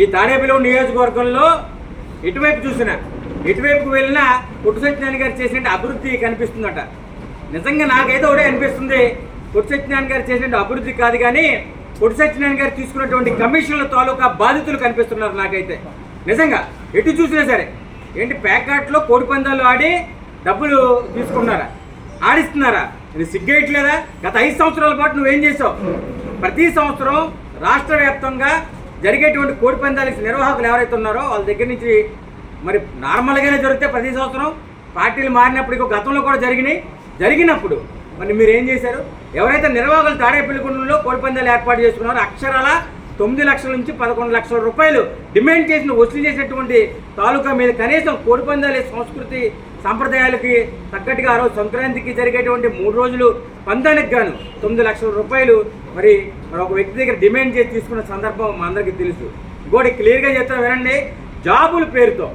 ఈ తాడేపల్లి నియోజకవర్గంలో ఎటువైపు చూసినా ఎటువైపుకు వెళ్ళినా పొట్టు సత్యనారాయణ గారు చేసిన అభివృద్ధి కనిపిస్తుందట. నిజంగా నాకైతే ఒకటే అనిపిస్తుంది పొట్టు సత్యనారాయణ గారు చేసిన అభివృద్ధి కాదు కానీ పొట్టు సత్యనారాయణ గారు తీసుకున్నటువంటి కమిషన్ల తాలూకా బాధితులు కనిపిస్తున్నారు నాకైతే. నిజంగా ఎటు చూసినా సరే ఏంటి ప్యాకాట్లో కోడి పందాలు ఆడి డబ్బులు తీసుకున్నారా ఆడిస్తున్నారా? ఇది సిగ్గేయట్లేదా? గత ఐదు సంవత్సరాల పాటు నువ్వేం చేసావు? ప్రతి సంవత్సరం రాష్ట్ర వ్యాప్తంగా జరిగేటువంటి కోడి పందాలకి నిర్వాహకులు ఎవరైతే ఉన్నారో వాళ్ళ దగ్గర నుంచి మరి నార్మల్గానే జరిగితే ప్రతి సంవత్సరం పార్టీలు మారినప్పటికీ గతంలో కూడా జరిగినాయి. జరిగినప్పుడు మరి మీరు ఏం చేశారు? ఎవరైతే నిర్వాహకులు తాడేపల్లిగూడెంలో కోడి పందాలు ఏర్పాటు చేసుకున్నారో అక్షరాల తొమ్మిది లక్షల నుంచి పదకొండు లక్షల రూపాయలు డిమాండ్ చేసిన వసూలు చేసినటువంటి తాలూకా మీద కనీసం కోడి పందాల సంస్కృతి సాంప్రదాయాలకి తగ్గట్టుగా ఆ రోజు సంక్రాంతికి జరిగేటువంటి మూడు రోజులు పందానికి గాను తొమ్మిది లక్షల రూపాయలు మరి మరి ఒక వ్యక్తి దగ్గర డిమాండ్ చేసి తీసుకున్న సందర్భం మా అందరికీ తెలుసు. ఇంకోటి క్లియర్గా చెప్తాను వినండి. జాబుల పేరుతో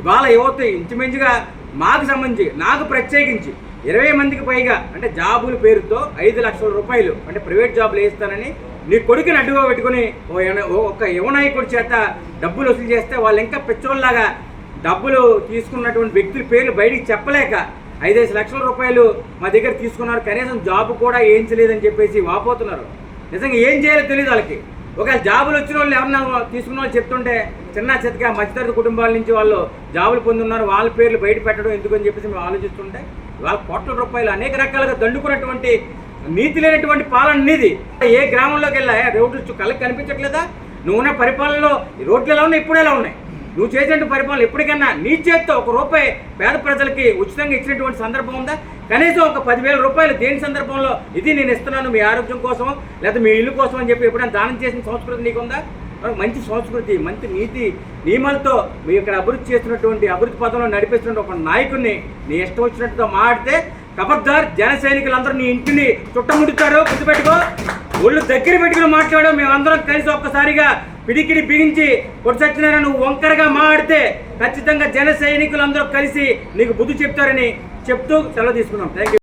ఇవాళ యువత ఇంచుమించుగా మాకు సంబంధించి నాకు ప్రత్యేకించి ఇరవై మందికి పైగా అంటే జాబుల పేరుతో ఐదు లక్షల రూపాయలు అంటే ప్రైవేట్ జాబులు వేస్తానని నీ కొడుకుని అడ్డుగా పెట్టుకుని ఓ ఓ ఒక్క యువనాయకుడి చేత డబ్బులు వసూలు చేస్తే వాళ్ళు ఇంకా పెచ్చోళ్ళలాగా డబ్బులు తీసుకున్నటువంటి వ్యక్తుల పేర్లు బయటికి చెప్పలేక ఐదేసి లక్షల రూపాయలు మా దగ్గర తీసుకున్నారు. కనీసం జాబ్ కూడా వేయించలేదని చెప్పేసి వాపోతున్నారు. నిజంగా ఏం చేయాలో తెలియదు వాళ్ళకి. ఒకవేళ జాబులు వచ్చిన వాళ్ళు ఎవరన్నా తీసుకున్న వాళ్ళు చెప్తుంటే చిన్న చితక మధ్యతరగతి కుటుంబాల నుంచి వాళ్ళు జాబులు పొందున్నారు వాళ్ళ పేర్లు బయట పెట్టడం ఎందుకని చెప్పేసి మేము ఆలోచిస్తుంటే వాళ్ళ కోట్ల రూపాయలు అనేక రకాలుగా దండుకున్నటువంటి నీతి లేనటువంటి పాలన నీది. ఏ గ్రామంలోకి వెళ్ళా? రోడ్లు కళ్ళకి కనిపించట్లేదా? నువ్వు ఉన్న పరిపాలనలో ఈ రోడ్లు ఎలా ఉన్నాయి? ఇప్పుడు ఎలా ఉన్నాయి? నువ్వు చేసినటువంటి పరిపాలన ఎప్పటికైనా నీ చేత్తో ఒక రూపాయి పేద ప్రజలకి ఉచితంగా ఇచ్చినటువంటి సందర్భం ఉందా? కనీసం ఒక పదివేల రూపాయలు దేని సందర్భంలో ఇది నేను ఇస్తున్నాను మీ ఆరోగ్యం కోసం లేదా మీ ఇల్లు కోసం అని చెప్పి ఎప్పుడైనా దానం చేసిన సంస్కృతి నీకుందా మంచి సంస్కృతి మంచి నీతి నియమాలతో మీ ఇక్కడ అభివృద్ధి చేస్తున్నటువంటి అభివృద్ధి పదంలో నడిపిస్తున్న ఒక నాయకుడిని నీ ఇష్టం వచ్చినట్టుగా మాడితే కబర్దార్ జన సైనికులందరూ నీ ఇంటిని చుట్టముడుతారు. గుర్తుపెట్టుకో. ఒళ్ళు దగ్గర పెట్టుకుని మాట్లాడు. మేమందరం కలిసి ఒక్కసారిగా పిడికిడి బిగించి పొడిచచ్చినారా నువ్వు వంకరగా మాడితే ఖచ్చితంగా జన సైనికులందరూ కలిసి నీకు బుద్ధి చెప్తారని చెప్తూ సెలవు తీసుకున్నాం థ్యాంక్ యూ